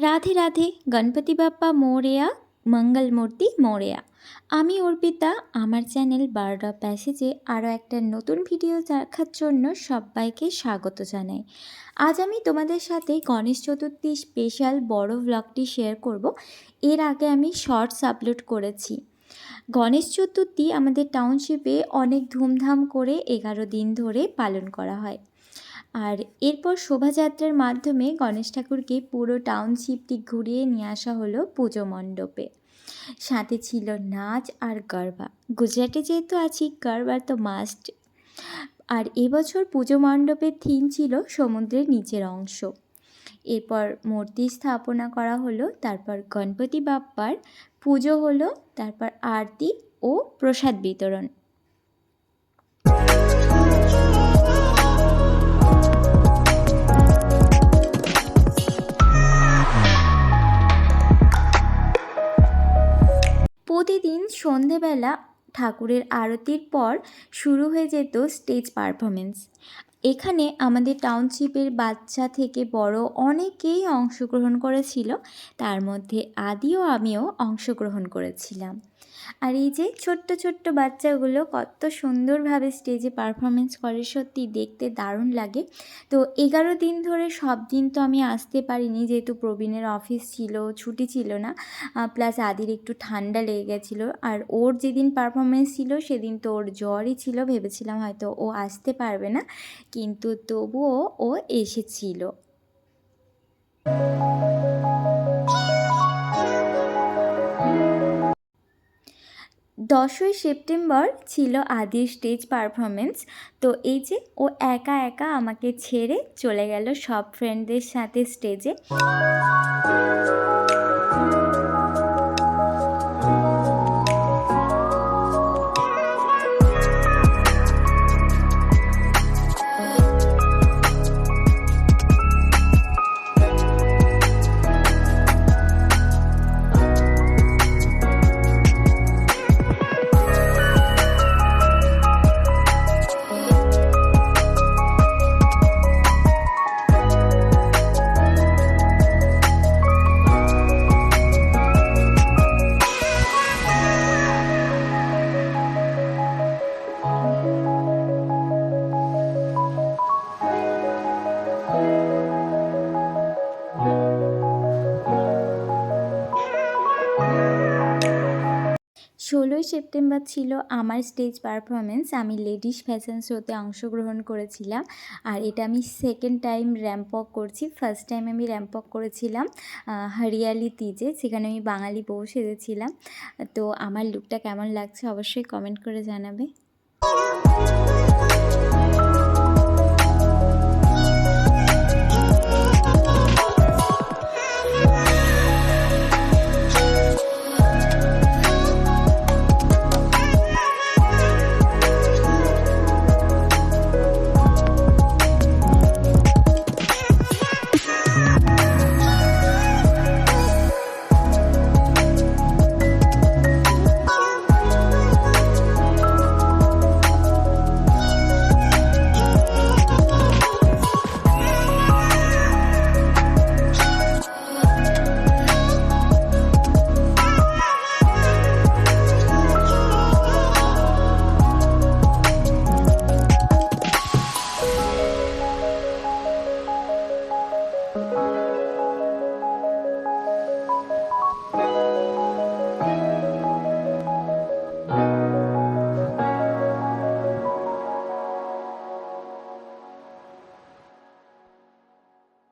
রাধে রাধে গণপতি বাপ্পা মোরেয়া মঙ্গল মূর্তি মোরেয়া আমি অর্পিতা, আমার চ্যানেল বার্ড অফ প্যাসেজে আরও একটা নতুন ভিডিও দেখার জন্য সবাইকে স্বাগত জানাই। আজ আমি তোমাদের সাথে গণেশ চতুর্থী স্পেশাল বড় ভ্লগটি শেয়ার করব। এর আগে আমি শর্টস আপলোড করেছি। গণেশ চতুর্থী আমাদের টাউনশিপে অনেক ধুমধাম করে এগারো দিন ধরে পালন করা হয়। আর এরপর শোভাযাত্রার মাধ্যমে গণেশ ঠাকুরকে পুরো টাউনশিপটি ঘুরিয়ে নিয়ে আসা হলো পুজো মণ্ডপে। সাথে ছিল নাচ আর গরবা। গুজরাটে যেহেতু আছি গরবা তো মাস্ট আর এবছর পুজো মণ্ডপের থিম ছিল সমুদ্রের নিচের অংশ। এরপর মূর্তি স্থাপনা করা হলো, তারপর গণপতি বাপ্পার পুজো হলো, তারপর আরতি ও প্রসাদ বিতরণ। সন্ধেবেলা ঠাকুরের আরতির পর শুরু হয়ে যেত স্টেজ পারফরমেন্স এখানে আমাদের টাউনশিপের বাচ্চা থেকে বড় অনেকেই অংশগ্রহণ করেছিল। তার মধ্যে আদিও আমিও অংশগ্রহণ করেছিলাম। আর এই যে ছোট্ট ছোট্ট বাচ্চাগুলো কত সুন্দরভাবে স্টেজে পারফরমেন্স করে, সত্যি দেখতে দারুণ লাগে। তো এগারো দিন ধরে সব দিন তো আমি আসতে পারিনি, যেহেতু প্রবীণের অফিস ছিল, ছুটি ছিল না প্লাস আদির একটু ঠান্ডা লেগে গেছিল। আর ওর যেদিন পারফরমেন্স ছিল, সেদিন তো ওর জ্বরই ছিল, ভেবেছিলাম হয়তো ও আসতে পারবে না, কিন্তু তবুও ও এসেছিল। দশই সেপ্টেম্বর ছিল আদির স্টেজ পারফরমেন্স তো এই যে ও একা একা আমাকে ছেড়ে চলে গেল সব ফ্রেন্ডদের সাথে স্টেজে সেপ্টেম্বর ছিল আমার স্টেজ পারফরমেন্স আমি লেডিস ফ্যাশন শোতে অংশগ্রহণ করেছিলাম। আর এটা আমি সেকেন্ড টাইম র্যাম্প ওয়াক করছি। ফার্স্ট টাইম আমি র্যাম্প ওয়াক করেছিলাম হরিয়ালি তিজে, সেখানে আমি বাঙালি বউ সেজেছিলাম। তো আমার লুকটা কেমন লাগছে অবশ্যই কমেন্ট করে জানাবে।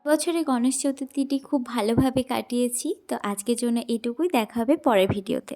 বছরে গণেশ চতুর্থীটি খুব ভালোভাবে কাটিয়েছি। তো আজকের জন্য এটুকুই। দেখা হবে পরের ভিডিওতে।